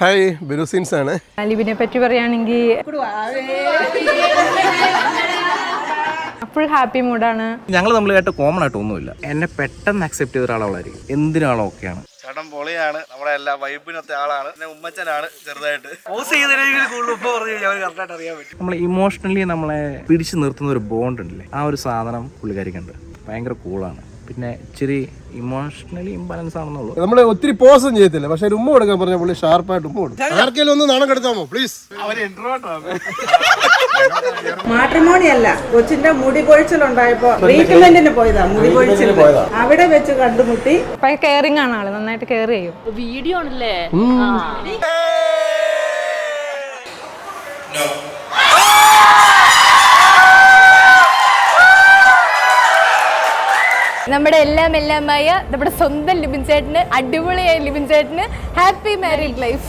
Hi ബിനുസിൻസ് ആണ്. അലിബിനെ പറ്റി പറയുകയാണെങ്കിൽ ഫുൾ ഹാപ്പി മൂഡാണ് ഞങ്ങൾ കേട്ട കോമൺ ആയിട്ട് ഒന്നുമില്ല. എന്നെ പെട്ടെന്ന് അക്സെപ്റ്റ് ചെയ്ത ഒരാളായിരിക്കും എന്തിനാളോ ഒക്കെയാണ്. ചേട്ടൻ പൊളിയാണ്. നമ്മുടെ എല്ലാ വൈബിനത്തെ ആളാണ്. പിന്നെ ഉമ്മച്ചനാണ് ചെറുതായിട്ട്. പോസ് ചെയ്തില്ലെങ്കിൽ കൂടുതൽ ഉപ്പ പറഞ്ഞു കഴിഞ്ഞാൽ അവർ കറക്റ്റായിട്ട് അറിയാൻ പറ്റും. നമ്മൾ ഇമോഷണലി നമ്മളെ പിടിച്ചു നിർത്തുന്ന ഒരു ബോണ്ട് ഉണ്ടല്ലേ? ആ ഒരു സാധനം പുള്ളിക്കാരിക്കുണ്ട് ഭയങ്കര കൂളാണ് പിന്നെ ഇച്ചിരി ഇമോഷണലി ഇംബാലൻസ് ആണെന്നുള്ളൂ. നമ്മൾ ഒത്തിരി പോസും ചെയ്യത്തില്ല. പക്ഷെ ഒരു ഉമ്മ കൊടുക്കാൻ പറഞ്ഞ പുള്ളി ഷാർപ്പായിട്ട് ഉമ്മ കൊടുക്കും. ആർക്കെങ്കിലും ഒന്ന് നാണം കെടുത്താമോ? പ്ലീസ് മാട്രിമോണി അല്ല കൊച്ചിന്റെ മുടി പൊഴിച്ചിലുണ്ടായപ്പോ ട്രീറ്റ്മെന്റിന് പോയതാ മുടി പൊഴിച്ചിൽ അവിടെ വെച്ച് കണ്ടുമുട്ടി. കെയറിങ് ആണ് ആൾ നന്നായിട്ട് കെയർ ചെയ്യും. വീഡിയോ ആണല്ലേ? നമ്മുടെ എല്ലാം എല്ലാമായ നമ്മുടെ സ്വന്തം ലിബിൻ ചേട്ടന് അടിപൊളിയായ ലിബിൻ ചേട്ടന് ഹാപ്പി മാരീഡ് ലൈഫ്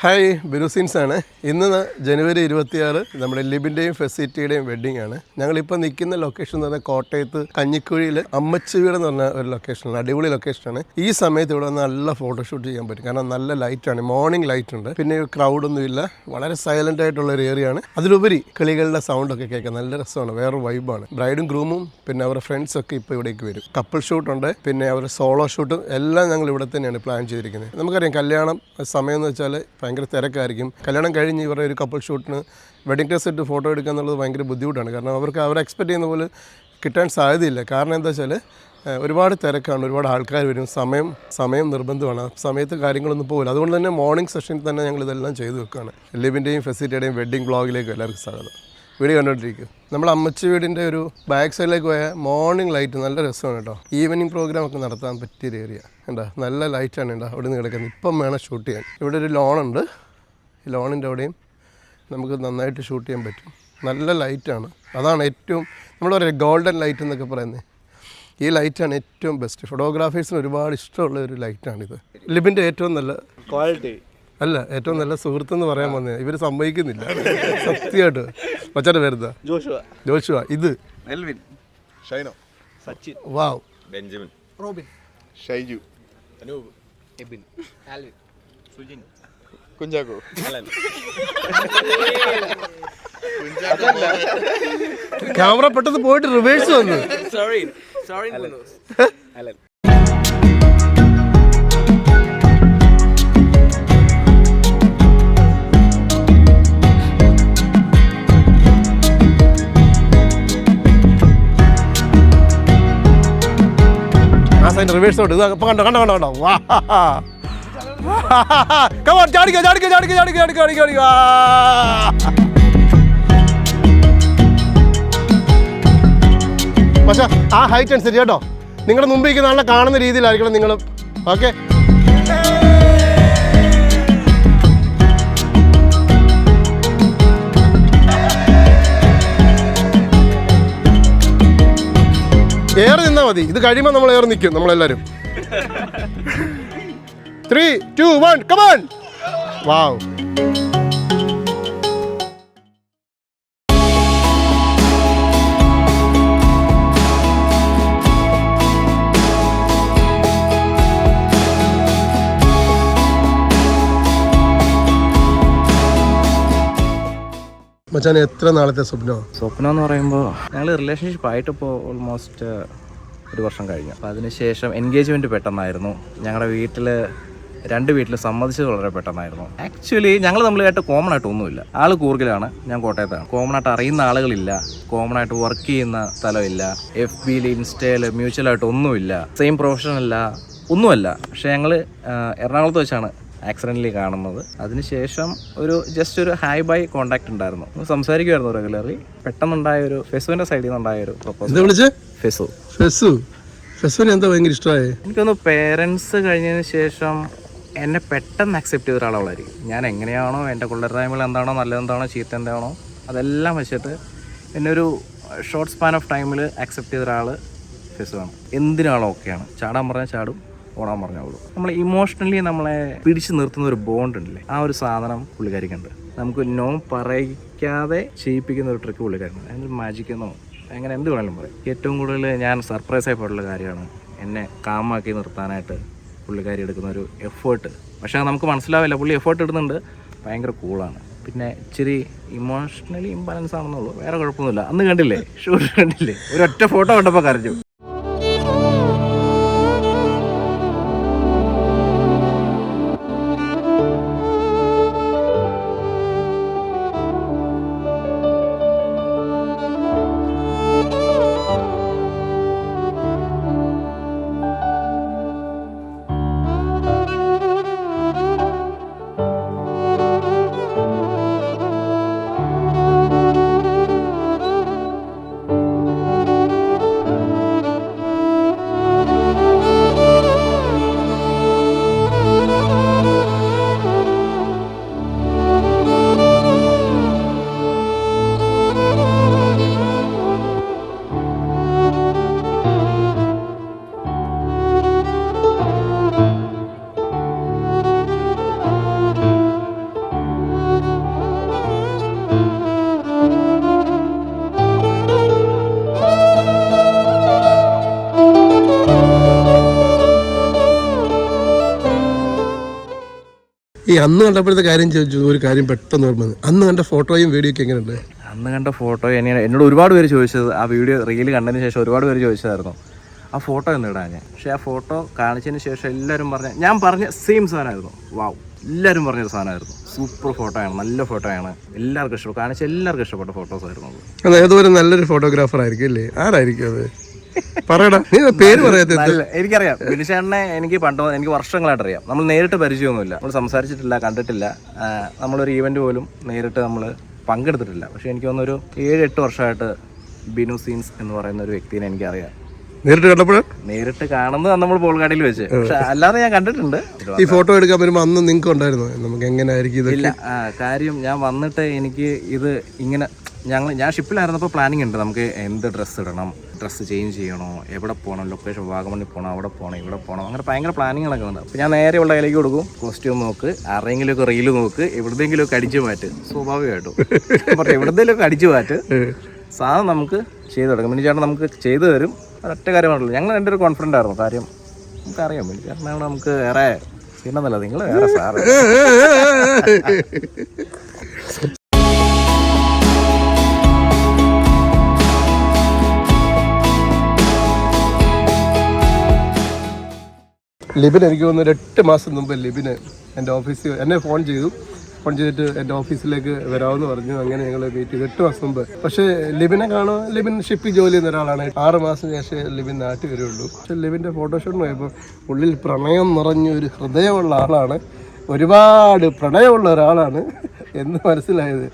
ഹായ് ബിനുസിൻസ് ആണ്. ഇന്ന് ജനുവരി ഇരുപത്തിയാറ് നമ്മുടെ ലിബിന്റെയും ഫെസിലിറ്റിയുടെയും വെഡ്ഡിംഗ് ആണ്. ഞങ്ങളിപ്പോൾ നിൽക്കുന്ന ലൊക്കേഷൻ എന്ന് പറഞ്ഞാൽ കോട്ടയത്ത് കഞ്ഞിക്കുഴിയിൽ അമ്മച്ചുവീട് എന്ന് പറഞ്ഞ ഒരു ലൊക്കേഷനാണ് അടിപൊളി ലൊക്കേഷനാണ് ഈ സമയത്ത് ഇവിടെ നല്ല ഫോട്ടോഷൂട്ട് ചെയ്യാൻ പറ്റും. കാരണം നല്ല ലൈറ്റാണ് മോർണിംഗ് ലൈറ്റ് ഉണ്ട്. പിന്നെ ക്രൗഡൊന്നും ഇല്ല വളരെ സൈലന്റ് ആയിട്ടുള്ള ഒരു ഏരിയ ആണ്. അതിലുപരി കിളികളുടെ സൗണ്ടൊക്കെ കേൾക്കാൻ നല്ല രസമാണ് വേറൊരു വൈബാണ് ബ്രൈഡും ഗ്രൂമും പിന്നെ അവരുടെ ഫ്രണ്ട്സൊക്കെ ഇപ്പോൾ ഇവിടേക്ക് വരും. കപ്പിൾ ഷൂട്ടുണ്ട് പിന്നെ അവരുടെ സോളോ ഷൂട്ടും എല്ലാം ഞങ്ങൾ ഇവിടെ തന്നെയാണ് പ്ലാൻ ചെയ്തിരിക്കുന്നത്. നമുക്കറിയാം കല്യാണം സമയം എന്ന് വെച്ചാൽ ഭയങ്കര തിരക്കായിരിക്കും. കല്യാണം കഴിഞ്ഞ് ഇവരുടെ ഒരു കപ്പിൾ ഷൂട്ടിന് വെഡിങ് ഡ്രസ് ഇട്ട് ഫോട്ടോ എടുക്കുക എന്നുള്ളത് ഭയങ്കര ബുദ്ധിമുട്ടാണ്. കാരണം അവർക്ക് അവർ എക്സ്പെക്ട് ചെയ്യുന്ന പോലെ കിട്ടാൻ സാധ്യതയില്ല. കാരണം എന്താ വെച്ചാൽ ഒരുപാട് തിരക്കാണ്. ഒരുപാട് ആൾക്കാർ വരും. സമയം സമയം നിർബന്ധമാണ്. സമയത്ത് കാര്യങ്ങളൊന്നും പോകില്ല അതുകൊണ്ട് തന്നെ മോർണിംഗ് സെഷനിൽ തന്നെ ഞങ്ങൾ ഇതെല്ലാം ചെയ്തു വെക്കുകയാണ്. ലിബിന്റെയും ഫെസിലിറ്റിയുടെയും വെഡ്ഡിംഗ് ബ്ലോഗിലേക്കും എല്ലാവർക്കും സ്വാഗതം. വീഡിയോ കണ്ടുകൊണ്ടിരിക്കും നമ്മൾ അമ്മച്ചി വീടിന്റെ ഒരു ബാക്ക് സൈഡിലേക്ക് പോയാൽ മോർണിംഗ് ലൈറ്റ് നല്ല രസമാണ് കേട്ടോ ഈവനിങ് പ്രോഗ്രാം ഒക്കെ നടത്താൻ പറ്റിയൊരു ഏരിയ എന്താ നല്ല ലൈറ്റാണ് കേട്ടോ അവിടെ നിന്ന് കിടക്കുന്നത്. ഇപ്പം വേണം ഷൂട്ട് ചെയ്യാൻ. ഇവിടെ ഒരു ലോണുണ്ട് ഈ ലോണിന്റെ അവിടെയും നമുക്ക് നന്നായിട്ട് ഷൂട്ട് ചെയ്യാൻ പറ്റും. നല്ല ലൈറ്റാണ് അതാണ് ഏറ്റവും നമ്മൾ പറയാം ഗോൾഡൻ ലൈറ്റ് എന്നൊക്കെ പറയുന്നത് ഈ ലൈറ്റാണ് ഏറ്റവും ബെസ്റ്റ് ഫോട്ടോഗ്രാഫേഴ്സിന് ഒരുപാട് ഇഷ്ടമുള്ള ഒരു ലൈറ്റാണിത് ലിബിന്റെ ഏറ്റവും നല്ല ക്വാളിറ്റി അല്ല ഏറ്റവും നല്ല സുഹൃത്ത് എന്ന് പറയാൻ വന്നേ. ഇവർ സമ്മതിക്കുന്നില്ല. സത്യമായിട്ട്. മച്ചാട്ട് പേരുന്ന ജോഷുവ. ജോഷുവ. ഇത്? Elvin Shino. Sachin. Wow. Benjamin. Robin. Shaiju. Anoop. Ebin. Alvin. Sujin. Kunchacko. Camera പെട്ടെന്ന് പോയിട്ട് റിവേഴ്സ് വന്നു. Sorry sorry Alan. Side reverse ഓട് കണ്ടോ കണ്ടോ കണ്ടോ കണ്ടോ? വാ. കമോൺ ചാടിക്കോ ചാടിക്കോ ചാടിക്കോ ചാടിക്കോ ചാടിക്കോ ചാടിക്കോ ആ. പക്ഷെ ആ ഹൈറ്റ് അനുസരിച്ച് കേട്ടോ. നിങ്ങളുടെ മുമ്പിൽ നല്ല കാണുന്ന രീതിയിലായിരിക്കണം നിങ്ങൾ ഓക്കെ ഏറെ നിന്നാ മതി. ഇത് കഴിയുമ്പോൾ നമ്മൾ ഏറെ നിൽക്കും നമ്മളെല്ലാവരും three two one come on wow മച്ചാൻ എത്ര നാളത്തെ സ്വപ്നം? സ്വപ്നം എന്ന് പറയുമ്പോൾ ഞങ്ങൾ റിലേഷൻഷിപ്പ് ആയിട്ടിപ്പോൾ ഓൾമോസ്റ്റ് ഒരു വർഷം കഴിഞ്ഞു. അപ്പോൾ അതിനുശേഷം എൻഗേജ്മെന്റ് പെട്ടെന്നായിരുന്നു. ഞങ്ങളുടെ വീട്ടിൽ രണ്ട് വീട്ടിൽ സമ്മതിച്ചത് വളരെ പെട്ടെന്നായിരുന്നു. ആക്ച്വലി ഞങ്ങൾ തമ്മിലായിട്ട് കോമൺ ആയിട്ട് ഒന്നുമില്ല. ആൾ കൂർഗിലാണ് ഞാൻ കോട്ടയത്താണ്. കോമൺ ആയിട്ട് അറിയുന്ന ആളുകളില്ല കോമൺ ആയിട്ട് വർക്ക് ചെയ്യുന്ന സ്ഥലമില്ല എഫ് ബിയിൽ ഇൻസ്റ്റയിൽ മ്യൂച്വലായിട്ട് ഒന്നുമില്ല സെയിം പ്രൊഫഷനല്ല ഒന്നുമല്ല. പക്ഷേ ഞങ്ങൾ എറണാകുളത്ത് വെച്ചാണ് ആക്സിഡന്റലി കാണുന്നത്. അതിനുശേഷം ഒരു ജസ്റ്റ് ഒരു ഹൈ ബൈ കോണ്ടാക്ട് ഉണ്ടായിരുന്നു. സംസാരിക്കുമായിരുന്നു റെഗുലർലി പെട്ടെന്നുണ്ടായ ഒരു ഫെസുവിന്റെ സൈഡിൽ നിന്നുണ്ടായ ഒരു പ്രപ്പോസൽ ഫെസു. ഫെസു. ഫെസുവിന് എന്താ ഭയങ്കര ഇഷ്ടമായി? എനിക്കൊന്ന് പേരൻസ് കഴിഞ്ഞതിന് ശേഷം എന്നെ പെട്ടെന്ന് അക്സെപ്റ്റ് ചെയ്ത ഒരാളായിരിക്കും ഞാൻ എങ്ങനെയാണോ എന്റെ കൊള്ളർ എന്താണോ നല്ലതെന്താണോ ചീത്ത എന്താണോ അതെല്ലാം വെച്ചിട്ട് എന്നെ ഒരു ഷോർട്ട് സ്പാൻ ഓഫ് ടൈമിൽ അക്സെപ്റ്റ് ചെയ്ത ഒരാൾ ഫെസുവാണ്. എന്തിനാണോ ഓക്കെയാണ്. ചാടാൻ പറഞ്ഞാൽ ചാടും. ഓടാൻ പറഞ്ഞോളൂ നമ്മൾ ഇമോഷണലി നമ്മളെ പിടിച്ചു നിർത്തുന്ന ഒരു ബോണ്ട് ഉണ്ടല്ലേ? ആ ഒരു സാധനം പുള്ളിക്കാരിക്കുണ്ട്. നമുക്ക് നോ പറയിക്കാതെ ചെയ്യിപ്പിക്കുന്ന ഒരു ട്രിക്ക് പുള്ളിക്കാരുണ്ട് അതിൽ മാജിക് എന്നോ അങ്ങനെ എന്ത് വേണമെങ്കിലും പറയും. ഏറ്റവും കൂടുതൽ ഞാൻ സർപ്രൈസ് ആയിട്ടുള്ള കാര്യമാണ് എന്നെ കാമാക്കി നിർത്താനായിട്ട് പുള്ളിക്കാരി എടുക്കുന്ന ഒരു എഫേർട്ട് പക്ഷേ നമുക്ക് മനസ്സിലാവില്ല. പുള്ളി എഫേർട്ട് ഇടുന്നുണ്ട്. ഭയങ്കര കൂളാണ് പിന്നെ ഇച്ചിരി ഇമോഷണലി ഇംബാലൻസ് ആണെന്നുള്ളൂ. വേറെ കുഴപ്പമൊന്നുമില്ല. അന്ന് കണ്ടില്ലേ? ഷൂട്ട് കണ്ടില്ലേ? ഒരൊറ്റ ഫോട്ടോ കണ്ടപ്പോൾ കരഞ്ഞു. ഈ അന്ന് കണ്ടപ്പോഴത്തെ കാര്യം ചോദിച്ചു ഒരു കാര്യം പെട്ടെന്ന് ഓർമ്മ. അന്ന് കണ്ട ഫോട്ടോയും വീഡിയോ ഒക്കെ എങ്ങനെയുണ്ട്? അന്ന് കണ്ട ഫോട്ടോ എന്നെ എന്നോട് ഒരുപാട് പേര് ചോദിച്ചത്. ആ വീഡിയോ റീൽ കണ്ടതിന് ശേഷം ഒരുപാട് പേര് ചോദിച്ചതായിരുന്നു. ആ ഫോട്ടോ ഒന്ന് ഇടാൻ ഞാൻ. പക്ഷേ ആ ഫോട്ടോ കാണിച്ചതിന് ശേഷം എല്ലാവരും പറഞ്ഞ ഞാൻ പറഞ്ഞ സെയിം സാധനമായിരുന്നു. വാവ് എല്ലാവരും പറഞ്ഞൊരു സാധനമായിരുന്നു. സൂപ്പർ ഫോട്ടോ ആണ് നല്ല ഫോട്ടോ ആണ്. എല്ലാവർക്കും ഇഷ്ടപ്പെട്ടു. കാണിച്ച എല്ലാവർക്കും ഇഷ്ടപ്പെട്ട ഫോട്ടോസ് ആയിരുന്നു അത്. നല്ലൊരു ഫോട്ടോഗ്രാഫർ ആയിരിക്കും അല്ലേ? ആരായിരിക്കും അത്? പറയടാ നീ പേര് പറയാത്ത എനിക്കറിയാം. ബിനിശേട്ടനെ എനിക്ക് പണ്ട് എനിക്ക് വർഷങ്ങളായിട്ട് അറിയാം നമ്മൾ നേരിട്ട് പരിചയമൊന്നുമില്ല. നമ്മൾ സംസാരിച്ചിട്ടില്ല കണ്ടിട്ടില്ല. നമ്മളൊരു ഈവന്റ് പോലും നേരിട്ട് നമ്മൾ പങ്കെടുത്തിട്ടില്ല. പക്ഷെ എനിക്ക് തോന്നുന്നു ഒരു ഏഴ് എട്ട് വർഷമായിട്ട് ബിനു സീൻസ് എന്ന് പറയുന്ന ഒരു വ്യക്തിനെ എനിക്കറിയാം. നേരിട്ട് കണ്ടപ്പോഴും? നേരിട്ട് കാണുന്നത് നമ്മൾ പോൾഗാടിയിൽ വെച്ച്. പക്ഷെ അല്ലാതെ ഞാൻ കണ്ടിട്ടുണ്ട്. ഈ ഫോട്ടോ എടുക്കാൻ വരുമ്പോൾ അന്ന് നിങ്ങൾക്ക് ഉണ്ടായിരുന്നു നമുക്ക് എങ്ങനെയായിരിക്കും ഇല്ല കാര്യം ഞാൻ വന്നിട്ട് എനിക്ക് ഇത് ഇങ്ങനെ ഞങ്ങൾ ഞാൻ ഷിപ്പിലായിരുന്നപ്പോൾ പ്ലാനിങ് ഉണ്ട്. നമുക്ക് എന്ത് ഡ്രസ്സ് ഇടണം? ഡ്രസ്സ് ചേഞ്ച് ചെയ്യണോ? എവിടെ പോകണം ലൊക്കേഷൻ വാഗമണ്ണി പോകണം അവിടെ പോകണം ഇവിടെ പോകണം അങ്ങനെ ഭയങ്കര പ്ലാനിങ്ങുകളൊക്കെ ഉണ്ട് അപ്പോൾ ഞാൻ നേരെ ഉള്ള കയ്യിലേക്ക് കൊടുക്കും. കോസ്റ്റ്യൂം നോക്ക്. ആരെങ്കിലുമൊക്കെ റീൽ നോക്ക്. എവിടെയെങ്കിലുമൊക്കെ അടിച്ചു മാറ്റ്. സ്വാഭാവികമായിട്ടും. പക്ഷേ എവിടെയെങ്കിലുമൊക്കെ അടിച്ചു മാറ്റ്. സാധനം നമുക്ക് ചെയ്തു തുടങ്ങും മിനി ചേട്ടൻ നമുക്ക് ചെയ്തു തരും. ഒറ്റ കാര്യമാണല്ലോ ഞങ്ങൾ എന്റെ ഒരു കോൺഫിഡന്റ് ആയിരുന്നു. കാര്യം നമുക്കറിയാം. മിനി ചേട്ടനാണ് നമുക്ക് വേറെ ചെയ്യണമെന്നല്ല നിങ്ങൾ വേറെ സാറ്. ലിബിൻ എനിക്ക് തോന്നുന്നു എട്ട് മാസം മുമ്പ് ലിബിന് എന്റെ ഓഫീസിൽ എന്നെ ഫോൺ ചെയ്തു. ഫോൺ ചെയ്തിട്ട് എന്റെ ഓഫീസിലേക്ക് വരാമെന്ന് പറഞ്ഞു. അങ്ങനെ ഞങ്ങൾ മീറ്റ് ചെയ്തു. എട്ട് മാസം മുമ്പ്. പക്ഷേ ലിബിനെ കാണുക ലിബിൻ ഷിപ്പിൽ ജോലി ചെയ്യുന്ന ഒരാളാണ്. ആറ് മാസം ശേഷം ലിബിൻ നാട്ടിൽ വരുള്ളൂ. പക്ഷേ ലിബിന്റെ ഫോട്ടോഷൂട്ടിന് പോയപ്പോൾ ഉള്ളിൽ പ്രണയം നിറഞ്ഞ ഒരു ഹൃദയമുള്ള ആളാണ്. ഒരുപാട് പ്രണയമുള്ള ഒരാളാണ്. എന്ന് മനസ്സിലായത്.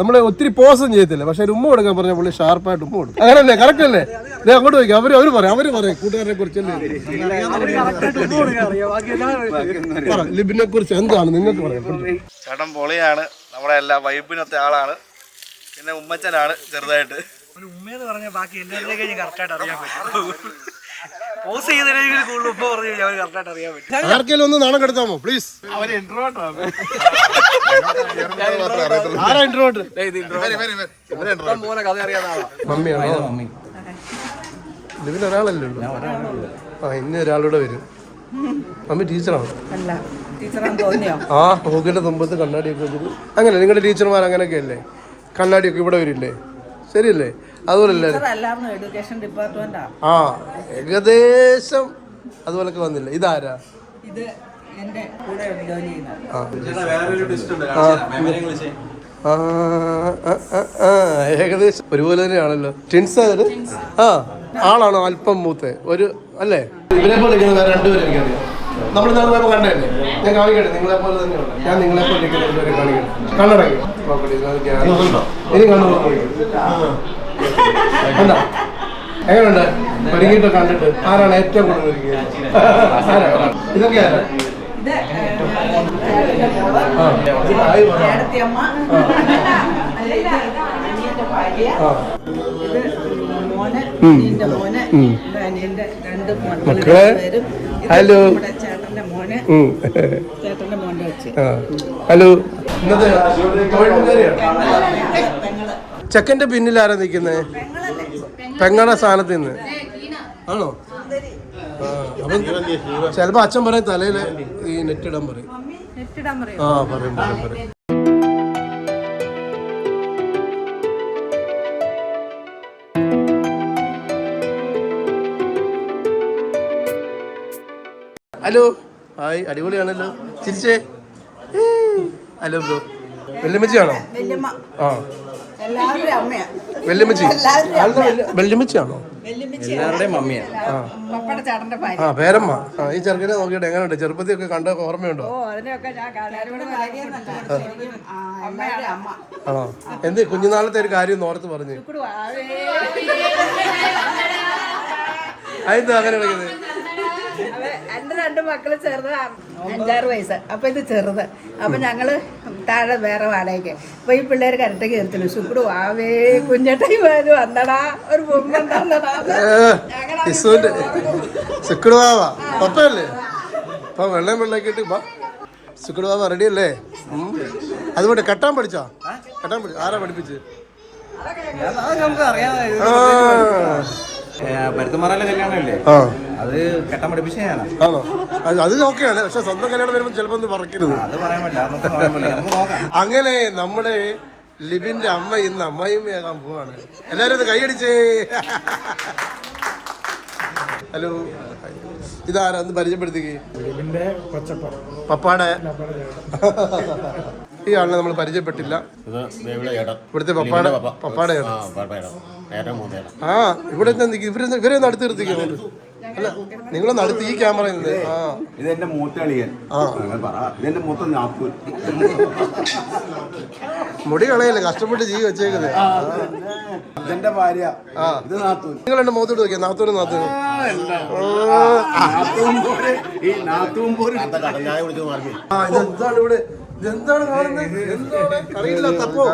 നമ്മൾ ഒത്തിരി പോസം ചെയ്യത്തില്ല? പക്ഷെ ഒരു ഉമ്മ കൊടുക്കാൻ പറഞ്ഞ പുള്ളി ഷാർപ്പായിട്ട് ഉമ്മ കൊടുക്കും. അങ്ങനല്ലേ? കറക്റ്റ് അല്ലേ ദേ അങ്ങോട്ട് പോയി അവർ അവർ പറയാം. അവർ പറയാം. കൂട്ടുകാരെ കുറിച്ചല്ലേ? പറ, ലിബിനെ കുറിച്ച് എന്താണ് നിങ്ങൾക്ക് പറയാം ചേട്ടൻ പൊളിയാണ്. നമ്മുടെ എല്ലാ വൈബിനത്തെ ആളാണ്. പിന്നെ ഉമ്മച്ചനാണ് ചെറുതായിട്ട്. ഒരു ഉമ്മയെന്ന് പറഞ്ഞാൽ ബാക്കി എല്ലാവരുടെയും കഴിഞ്ഞ് കറക്റ്റായിട്ട് അറിയാൻ പറ്റും. പോസ് ചെയ്തതിനെങ്കിലും കൂടുതൽ ഉപ്പ പറഞ്ഞു കഴിഞ്ഞാൽ അവർ കറക്റ്റായിട്ട് അറിയാൻ പറ്റും. ആർക്കെങ്കിലും ഒന്ന് നാണം കെടുത്താമോ പ്ലീസ് ആരാ ഇൻട്രോട്ട് മമ്മിയാണോ? ലിബിൻ ഒരാളല്ലേ ഉള്ളൂ. ആ ഇനി ഒരാളൂടെ വരും. മമ്മി ടീച്ചറാണ്? ആ ഹോക്കിന്റെ തുമ്പത്ത് കണ്ണാടിയൊക്കെ വെച്ചിട്ട്. അങ്ങനെ നിങ്ങളുടെ ടീച്ചർമാർ അങ്ങനെയൊക്കെ അല്ലേ? കണ്ണാടിയൊക്കെ ഇവിടെ വരില്ലേ? ശരിയല്ലേ? എഡ്യൂക്കേഷൻ ഡിപ്പാർട്ട്മെന്റാ ആ. ഏകദേശം അതുപോലൊക്കെ വന്നില്ല. ഇതാരാ? ഇത് എന്റെ കൂടെ ജോലി ഏകദേശം ഒരുപോലെ തന്നെയാണല്ലോ. ടിൻസ് അവർ ആ ആളാണോ അല്പം മൂത്ത് ഒരു അല്ലേ? ഇവരെ പോലെ ഇരിക്കുന്ന വേറെ രണ്ടുപേരും എനിക്കറിയാം. നമ്മൾ ഇന്നാൾ പോയപ്പോൾ കണ്ടതല്ലേ? ഞാൻ കാണിക്കട്ടെ നിങ്ങളെ പോലെ തന്നെയുള്ള ഞാൻ നിങ്ങളെ പോലെ ഇരിക്കുന്ന രണ്ടുപേരെ കാണിക്കട്ടെ. കണ്ണടക്കി നോക്കട്ടെ. ഇനി കണ്ണു കണ്ടോ? എങ്ങനെയുണ്ട് ഒരുങ്ങിയിട്ട് കണ്ടിട്ട് ആരാണ് ഏറ്റവും കൂടുതൽ ഒരുങ്ങിയത്? ആരാ? ഇതൊക്കെ ആരാ ഇത് ചേട്ടന്റെ മോൾ ആ. ആയി പറ. ചേട്ടത്തിയമ്മ ഇത് അനിയന്റെ ഭാര്യ ഇത് മോന് അനിയന്റെ മോന്. ഇത് രണ്ട് മക്കൾ മക്കളെ, ഹലോ. ഹലോ. ഇന്നത്തെ ചെക്കന്റെ പിന്നിൽ ആരാ നിൽക്കുന്നത്? പെങ്ങളുടെ സ്ഥാനത്ത് നിന്ന്. ആണോ? ചെലപ്പോ അപ്പം ചിലപ്പോ അച്ഛൻ പറയും തലയിൽ ഈ നെറ്റ് ഇടാൻ പറയും. നെറ്റിടാൻ പറയും ആ പറയും പറയും പറയും. ഹലോ. ഹായ് അടിപൊളിയാണല്ലോ. ചിരിച്ചേ. Hello bro. വെല്ലുമ്മച്ചിയാണോ ആ. വെല്ലുമ്മച്ചി ആളുടെ വല്യ- വെല്ലുമ്മച്ചിയാണോ എല്ലാവരുടെയും മമ്മിയാണ് ആ. പേരമ്മ. ആ ഈ ചെറുക്കനെ നോക്കിയിട്ട് എങ്ങനെയുണ്ട്? ചെറുപ്പത്തിയൊക്കെ കണ്ട ഓർമ്മയുണ്ടോ? ആണോ? എന്ത് കുഞ്ഞുനാളത്തെ ഒരു കാര്യം ഓർത്ത് പറഞ്ഞു. അതെന്താ അങ്ങനെ വിളിക്കുന്നത്? എന്റെ രണ്ട് മക്കൾ ചെറുത് അഞ്ചാറ് വയസ്സ്. അപ്പൊ ഇത് ചെറുത്. അപ്പൊ ഞങ്ങൾ താഴെ വേറെ വാടകയ്ക്ക്. അപ്പൊ ഈ പിള്ളേര് കരട്ട കയറത്തില്ല? ശുക്രു ആവേ കുഞ്ഞേട്ടായി വരും വന്നടാ. ഒരു പപ്പയല്ലേ? അപ്പൊ വെള്ളം വെള്ളാക്കിയിട്ട് ബാ സുക്കുടുവാവ റെഡി അല്ലേ. അതുകൊണ്ട് കെട്ടാൻ പഠിച്ചോ? കെട്ടാൻ പഠിച്ചു ആരാ പഠിപ്പിച്ച്? നമുക്ക് അറിയാം. കല്യാണമല്ലേ ആ. അത് കെട്ടാൻ പഠിപ്പിച്ച ഞാനാ ആണോ? അത് അത് ഓക്കെയാണ്. പക്ഷെ സ്വന്തം കല്യാണം വരുമ്പോൾ ചിലപ്പോൾ ഒന്ന് പറക്കരുത്. അത് പറയാൻ പറ്റില്ല. അതൊന്നും പറയാൻ പറ്റില്ല. നമുക്ക് നോക്കാം. അങ്ങനെ നമ്മുടെ ലിബിന്റെ അമ്മ ഇന്ന് അമ്മയുമ്മയാകാൻ പോവാണ്. എല്ലാരും ഒന്ന് കൈയടിച്ചേ. ഹലോ. ഇതാരാ? ഒന്ന് പരിചയപ്പെടുത്തിക്കേ. പപ്പാടെ. ഈ ആളിനെ നമ്മൾ പരിചയപ്പെട്ടില്ല. ഇത് ഇവിടുത്തെ പപ്പാടെ പപ്പ. പപ്പാടെ ആ ഇവിടെ ഇവരെ ഇവരെ നടത്തി അടുത്ത് നിർത്തിക്കുന്നുണ്ട് അല്ല നിങ്ങളൊന്ന് അടുത്ത് ഈ ക്യാമറ ആ. ഇതെന്റെ മൂത്തളിയൻ ഇതെന്റെ മൂത്ത നാപ്പൂൻ മുടി കളയല്ലേ? കഷ്ടപ്പെട്ട് ജീവി വെച്ചേക്കുന്നത് ഇതെന്റെ ഭാര്യ. ആ. ഇത് നാത്തൂൻ. നിങ്ങൾ എന്റെ മുഖത്തോട്ട് നോക്കിയ? നാത്തൂൻ ഈ നാത്തൂൻ കുടിച്ച് മാറി ആ ഇതാണ് ഇവിടെ? ഇതെന്താണ് കാണുന്നത്? എന്താണ് അറിയില്ല തപ്പോ?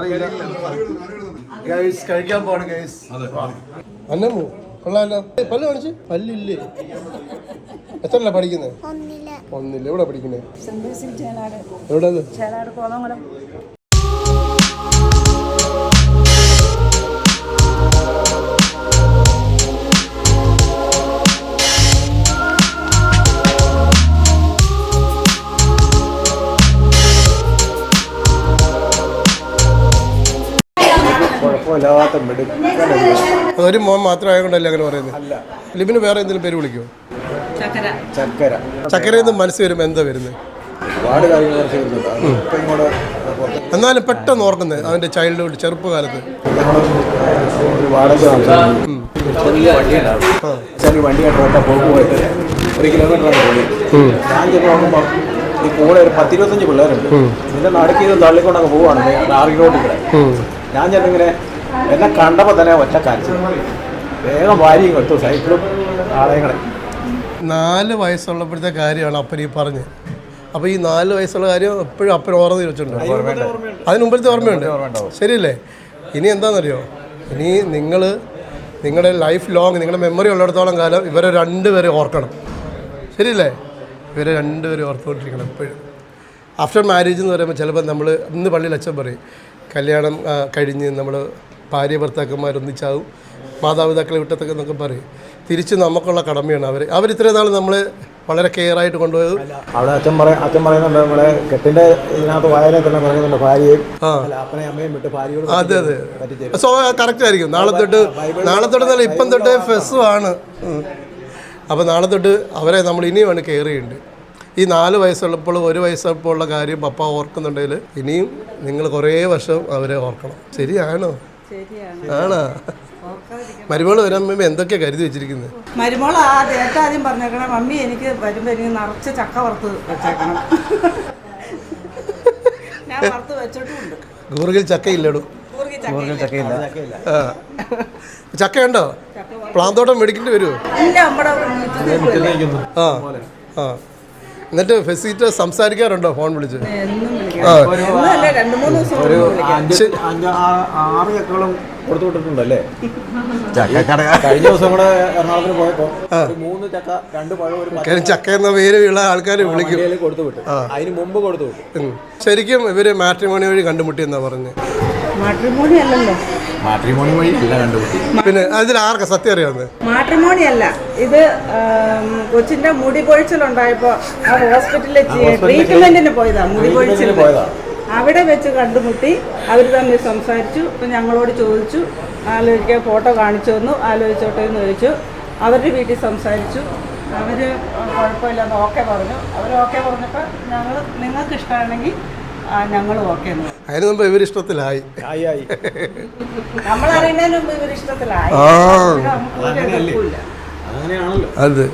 ഗൈസ് കഴിക്കാൻ പോണ് ഗൈസ്. അന്നമ്മു കൊള്ളാലോ. ഏയ്, പല്ല് കാണിച്ച്. പല്ലില്ലേ? എത്രല്ല പഠിക്കുന്നത്? ഒന്നില്ല എവിടെ പഠിക്കുന്നത്? എവിടെ കുഴപ്പമില്ലാത്ത മെഡിക്കൽ ഒരു മോൻ മാത്രം ആയതുകൊണ്ടല്ലേ അങ്ങനെ പറയുന്നത്? ലിബിന് വേറെ എന്തെങ്കിലും പേര് വിളിക്കുമോ ചക്കര. ചക്കര. നിന്ന് മനസ്സ് വരുമ്പോൾ എന്താ വരുന്നത്? ഒരുപാട് കാര്യങ്ങൾ എന്നാലും പെട്ടെന്ന് ഓർക്കുന്നത് അവന്റെ ചൈൽഡ്ഹുഡ് ചെറുപ്പകാലത്ത്. വണ്ടി ഒരു കിലോമീറ്ററാണ് ഞാൻ ചെന്ന് നോക്കുമ്പോൾ ഈ കൂടെ ഒരു പത്തിരുപത്തഞ്ച് പിള്ളേരുണ്ട്. ഇതിന്റെ നടുക്ക് ഇത് തള്ളിക്കൊണ്ടങ്ങ് പോവാണ്. ആറ് കിലോമീറ്റർ ഞാൻ ചെന്നിങ്ങനെ എന്നെ കണ്ടപ്പോൾ തന്നെ ഒറ്റ കാണിച്ചു വേഗം വാരിയും കൊടുത്തു സൈക്കിളും ആളെയും നാല് വയസ്സുള്ളപ്പോഴത്തെ കാര്യമാണ് അപ്പൻ ഈ പറഞ്ഞത് അപ്പോൾ ഈ നാല് വയസ്സുള്ള കാര്യം എപ്പോഴും അപ്പൻ ഓർമ്മ വെച്ചിട്ടുണ്ട്. അതിന് മുമ്പിലത്തെ ഓർമ്മയുണ്ട്. ശരിയല്ലേ? ഇനി എന്താണെന്നറിയോ ഇനി നിങ്ങൾ നിങ്ങളുടെ ലൈഫ് ലോങ് നിങ്ങളുടെ മെമ്മറി ഉള്ളിടത്തോളം കാലം ഇവരെ രണ്ടുപേരെ ഓർക്കണം. ശരിയല്ലേ? ഇവരെ രണ്ടുപേരെ ഓർത്തുകൊണ്ടിരിക്കണം എപ്പോഴും. ആഫ്റ്റർ മാരേജ് എന്ന് പറയുമ്പോൾ ചിലപ്പോൾ നമ്മൾ ഇന്ന് പള്ളിയിൽ അച്ഛൻ പറയും കല്യാണം കഴിഞ്ഞ് നമ്മൾ ഭാര്യ ഭർത്താക്കന്മാരൊന്നിച്ചാവും മാതാപിതാക്കളെ വിട്ടത്തൊക്കെ എന്നൊക്കെ പറയും. തിരിച്ച് നമുക്കുള്ള കടമയാണ് അവർ അവർ ഇത്രയും നാൾ നമ്മൾ വളരെ കെയർ ആയിട്ട് കൊണ്ടുപോയത്. അവിടെ അച്ഛൻ പറയും അച്ഛൻ പറയുന്നുണ്ട് നമ്മളെ കെട്ടിന്റെ ഇതിനകത്ത് വായന തന്നെ പറയുന്നുണ്ട് ഭാര്യയും. അപ്പനെ അമ്മയും വിട്ട് ഭാര്യയോട് അതെ അതെ. സോ കറക്റ്റ് ആയിരിക്കും. നാളെ തൊട്ട് നാളെ തൊട്ട് നല്ല ഇപ്പം തൊട്ട് ഫെസ്സുമാണ് അപ്പോൾ നാളെ തൊട്ട് അവരെ നമ്മൾ ഇനിയുമാണ് കെയർ ചെയ്യേണ്ടത് ഈ നാല് വയസ്സുള്ളപ്പോൾ ഒരു വയസ്സപ്പോൾ ഉള്ള കാര്യം പപ്പ ഓർക്കുന്നുണ്ടെങ്കിൽ ഇനിയും നിങ്ങൾ കുറേ വർഷം അവരെ ഓർക്കണം. ശരിയാണോ? ആണോ? മരുമോൾ വരാൻ മുമ്പ് എന്തൊക്കെ കരുതി വെച്ചിരിക്കുന്നത് മരുമോൾ ആ ഏറ്റവും ആദ്യം പറഞ്ഞേക്കണം മമ്മി എനിക്ക് വരുമ്പോ എനിക്ക് നിറച്ച് ചക്ക വറുത്ത് വെച്ചേക്കണം. ഞാൻ വറുത്ത് വെച്ചിട്ടുണ്ട് ഗൂർഗിൽ ചക്കയില്ലടൂ. കൂർഗി ചക്ക ചക്കയില്ല. ചക്ക ഉണ്ടോ പ്ലാന്തോട്ടം മേടിക്കേണ്ടി വരുമോ ഇല്ല ആ ആ. എന്നിട്ട് ഫെസിലിറ്റി സംസാരിക്കാറുണ്ടോ ഫോൺ വിളിച്ച്? ആ. രണ്ട് മൂന്ന് ദിവസം ഒരു. അഞ്ച് അഞ്ച് ആ- ആറ് ചക്കകളും കൊടുത്തു വിട്ടിട്ടുണ്ടല്ലേ? കഴിഞ്ഞ ദിവസം കൂടെ എറണാകുളത്തിന് പോയപ്പോ ഒരു മൂന്ന് ചക്ക രണ്ട് പഴം ഒരു പച്ച കാര്യം ചക്ക എന്ന പേര് ഉള്ള ആൾക്കാർ വിളിക്കും. വണ്ടിയിൽ കൊടുത്തു വിട്ടു. അതിന് മുമ്പ് കൊടുത്തു വിട്ടു. ഉം. ശരിക്കും ഇവർ മാട്രിമോണി വഴി കണ്ടുമുട്ടി എന്നാ പറഞ്ഞു? മാട്രിമോണി അല്ലല്ലോ. മാട്രിമോണി വഴി അല്ല കണ്ടുപിടി പിന്നെ അതിൽ ആർക്കാ സത്യം അറിയാവുന്നത്? മാട്രിമോണി അല്ല. ഇത് കൊച്ചിന്റെ മുടി പൊഴിച്ചിലുണ്ടായപ്പോ ആ ഹോസ്പിറ്റലിൽ ട്രീറ്റ്മെന്റിന് പോയതാ മുടി പൊഴിച്ചിൽ പോയതാ. അവിടെ വെച്ച് കണ്ടുമുട്ടി അവർ തമ്മിൽ സംസാരിച്ചു ഇപ്പം ഞങ്ങളോട് ചോദിച്ചു ആലോചിക്കാൻ ഫോട്ടോ കാണിച്ചു തന്നു ആലോചിച്ചോട്ടെ എന്ന് ചോദിച്ചു. അവരുടെ വീട്ടിൽ സംസാരിച്ചു. അവർ കുഴപ്പമില്ലാന്ന് ഓക്കെ പറഞ്ഞു. അവർ ഓക്കെ പറഞ്ഞപ്പോൾ ഞങ്ങൾ നിങ്ങൾക്ക് ഇഷ്ടമാണെങ്കിൽ ഞങ്ങൾ ഓക്കെ എന്ന് പറഞ്ഞു. അതിന് മുമ്പ് ഇവർ ഇഷ്ടത്തിലായി. ആയി ആയി. നമ്മൾ അറിയുന്നതിന് മുമ്പ് ഇവർ ഇഷ്ടത്തിലായി. ആ. അങ്ങനെയാണല്ലോ. അത്.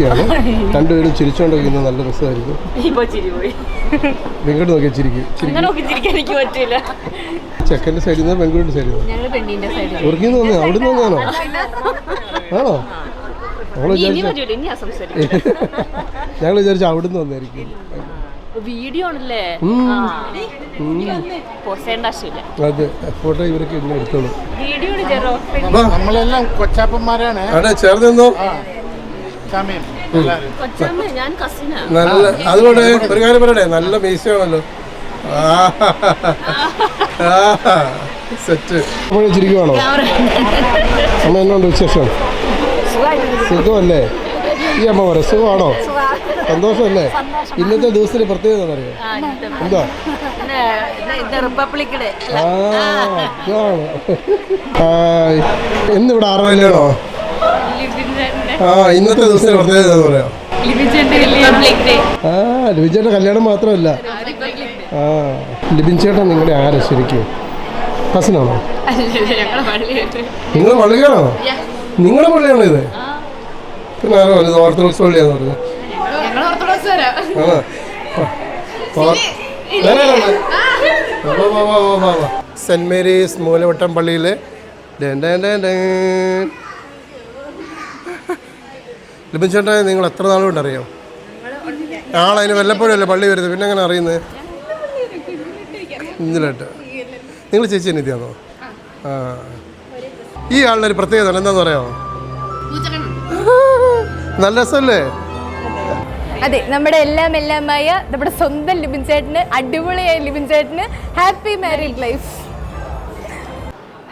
നിൽക്കുകയാണ് രണ്ടുപേരും ചിരിച്ചുകൊണ്ടിരിക്കുന്നത് നല്ല രസമായിരിക്കും. ഇപ്പൊ ചിരി പോയി. പെൺകുട്ടി നോക്കിയാൽ ചിരിക്കും. ചിരിക്കും. നോക്കി ചിരിക്കാൻ എനിക്ക് പറ്റില്ല ചെക്കന്റെ സൈഡിൽ നിന്ന് പെൺകുട്ടിയുടെ സൈഡിൽ നിന്ന്? ഉറക്കി പെണ്ണിന്റെ സൈഡിൽ ഉറങ്ങിന്ന് തോന്നിയോ? അവിടെ നിന്ന് തോന്നിയാണോ? ആണോ. ഞങ്ങൾ വിചാരിച്ച ഞങ്ങൾ വിചാരിച്ച അവിടുന്ന് വന്നായിരിക്കും. വീഡിയോ ആണല്ലേ? അത് ഫോട്ടോ ഇവരൊക്കെ എടുത്തോളൂ. നമ്മളെല്ലാം കൊച്ചാപ്പന്മാരാണ്. ചേർന്നോ ചേർന്ന് നല്ല അതുകൊണ്ട് ഒരു കാര്യം പറയട്ടെ നല്ല മീശയാണല്ലോ. സെറ്റ് ചിരിക്കുവാണോ അമ്മ എന്നുണ്ട് വിശേഷം? സുഖമല്ലേ? ഈ അമ്മ പറ സുഖമാണോ? സന്തോഷമല്ലേ? ഇന്നത്തെ ദിവസത്തിന് പ്രത്യേകത എന്നറിയോ എന്താ? Republic day. ആ ഇതാണ്. ഹായ് ഇന്നിവിടെ ആറായിലാണോ ആ ഇന്നത്തെ ദിവസം പ്രത്യേകത എന്ന് പറയാം? ഡേ ആ ലിബിൻ ചേട്ടൻ കല്യാണം മാത്രമല്ല. ആ ലിബിൻ ചേട്ടൻ നിങ്ങളുടെ ആരാ ശരിക്കും? കസിനാണോ? നിങ്ങൾ പള്ളിക്കാണോ? നിങ്ങളുടെ പള്ളിയാണോ ഇത്? പിന്നെ ആരോ ഓർത്തഡോക്സ് പള്ളിയാന്ന് പറഞ്ഞത് ആണോ സെന്റ് മേരീസ് മൂലവട്ടം പള്ളിയിലെ. ഡേ ഡേ ഡേ ഡേൻ. ലിബിൻ ചേട്ടാ നിങ്ങൾ എത്ര നാളുകൊണ്ട് അറിയാം? ആളതിന് വല്ലപ്പോഴും അല്ലേ പള്ളി വരുന്നത്? പിന്നെ എങ്ങനെ അറിയുന്നത്? ഇന്നലായിട്ട്. നിങ്ങൾ ചേച്ചി അനിത്യാണോ ആ. ഈ ആളുടെ ഒരു പ്രത്യേകത എന്താണെന്ന് പറയാമോ? നല്ല രസമല്ലേ? അതെ നമ്മുടെ എല്ലാം എല്ലാമായ നമ്മുടെ സ്വന്തം ലിബിൻ ചേട്ടന് അടിപൊളിയായ ലിബിൻ ചേട്ടന് ഹാപ്പി മാരീഡ് ലൈഫ്.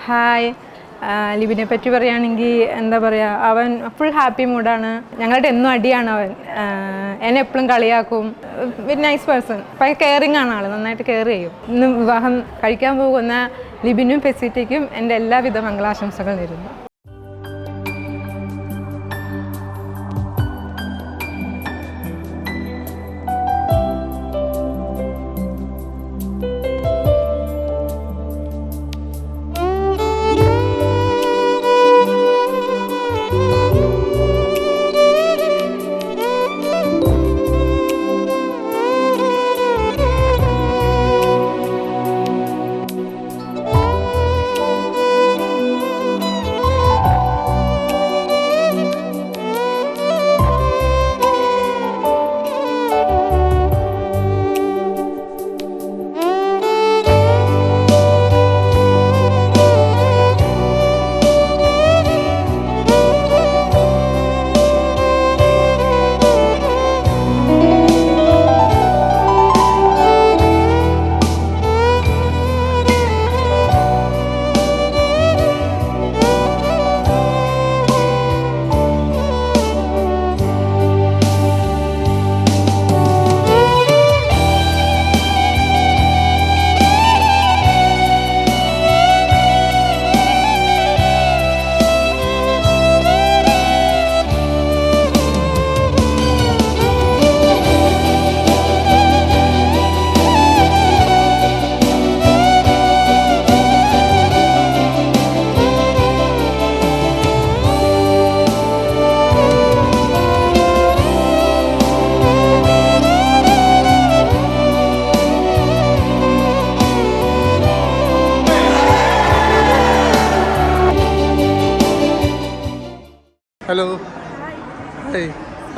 ഹായ്. ലിബിനെ പറ്റി പറയുകയാണെങ്കിൽ എന്താ പറയുക അവൻ ഫുൾ ഹാപ്പി മൂഡാണ് ഞങ്ങളുടെ എന്നും അടിയാണ് അവൻ. എന്നെ എപ്പോഴും കളിയാക്കും. വെരി നൈസ് പേഴ്സൺ ഭയങ്കര കെയറിങ് ആണ് ആൾ നന്നായിട്ട് കെയർ ചെയ്യും. ഇന്ന് വിവാഹം കഴിക്കാൻ പോകുന്ന ലിബിനും ഫെസിറ്റിക്കും എന്റെ എല്ലാവിധ മംഗളാശംസകൾ നേരുന്നു.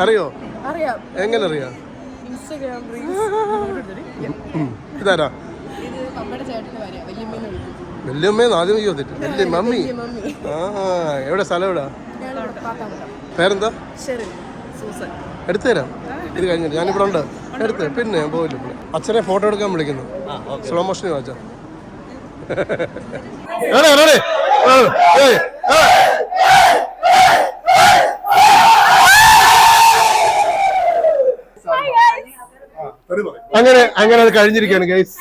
അറിയോ? അറിയാം. എങ്ങനെ അറിയാം ഇതാരാ? വല്യമ്മേന്ന് ആദ്യം അയ്യോ തെറ്റ് വല്യ മമ്മി. ആ എവിടെ? സ്ഥലം എവിടാ? പേരെന്താ? എടുത്തു ഇത് കഴിഞ്ഞിട്ട്. ഞാനിവിടെ ഉണ്ട്. എടുത്ത്. പിന്നെ പോയില്ല അച്ഛനെ ഫോട്ടോ എടുക്കാൻ വിളിക്കുന്നു. സ്ലോ മോഷൻ വാച്ചാ അങ്ങനെ അങ്ങനെ അത് കഴിഞ്ഞിരിക്കുകയാണ് ഗൈസ്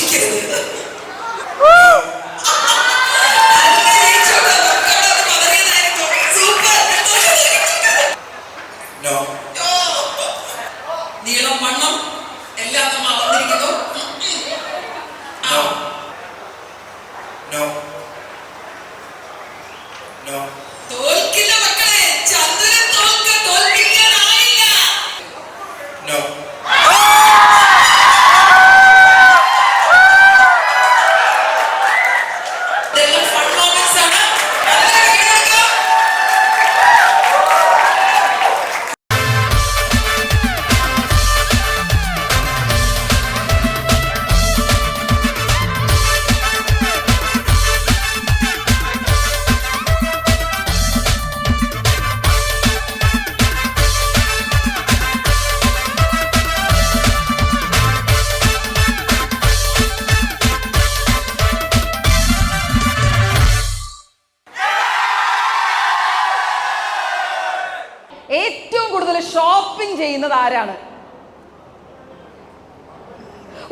神経。ആരാണ്?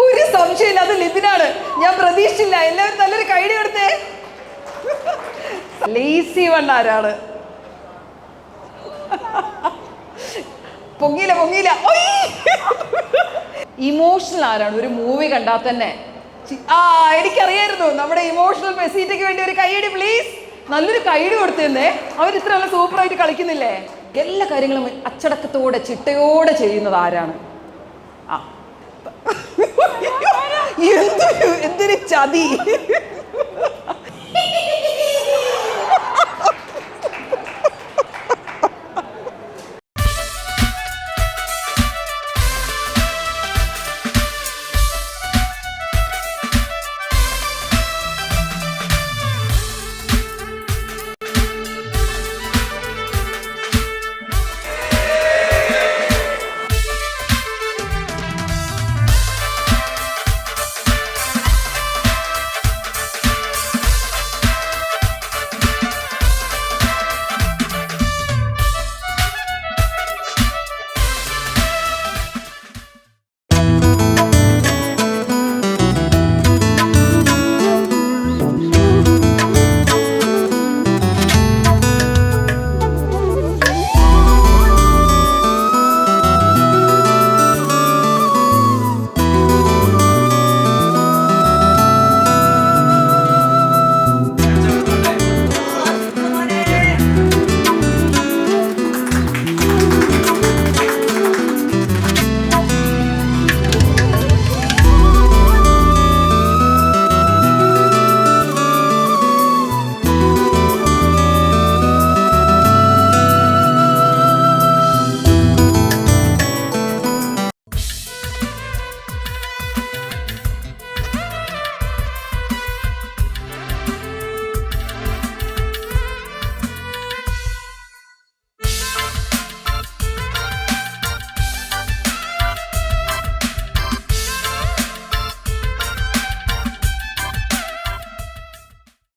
ഒരു സംശയമില്ല അത് ലിബിനാണ്. ഞാൻ പ്രതീക്ഷിച്ചില്ല. എല്ലാവരും നല്ലൊരു കൈഡി എടുത്തേ. ലേസി വൺ ആരാണ്? പൊങ്ങിയില്ല പൊങ്ങിയില്ല. ഇമോഷണൽ ആരാണ്? ഒരു മൂവി കണ്ടാൽ തന്നെ. ആ എനിക്കറിയായിരുന്നു. നമ്മുടെ ഇമോഷണൽ മെസ്സീറ്റയ്ക്ക് വേണ്ടി ഒരു കൈയടി പ്ലീസ് നല്ലൊരു കൈയടി കൊടുത്തിരുന്നേ. അവർ ഇത്ര നല്ല സൂപ്പറായിട്ട് കളിക്കുന്നില്ലേ? എല്ലാ കാര്യങ്ങളും അച്ചടക്കത്തോടെ ചിട്ടയോടെ ചെയ്യുന്നത് ആരാണ്? ആ. എന്തൊരു എന്തൊരു ചതി.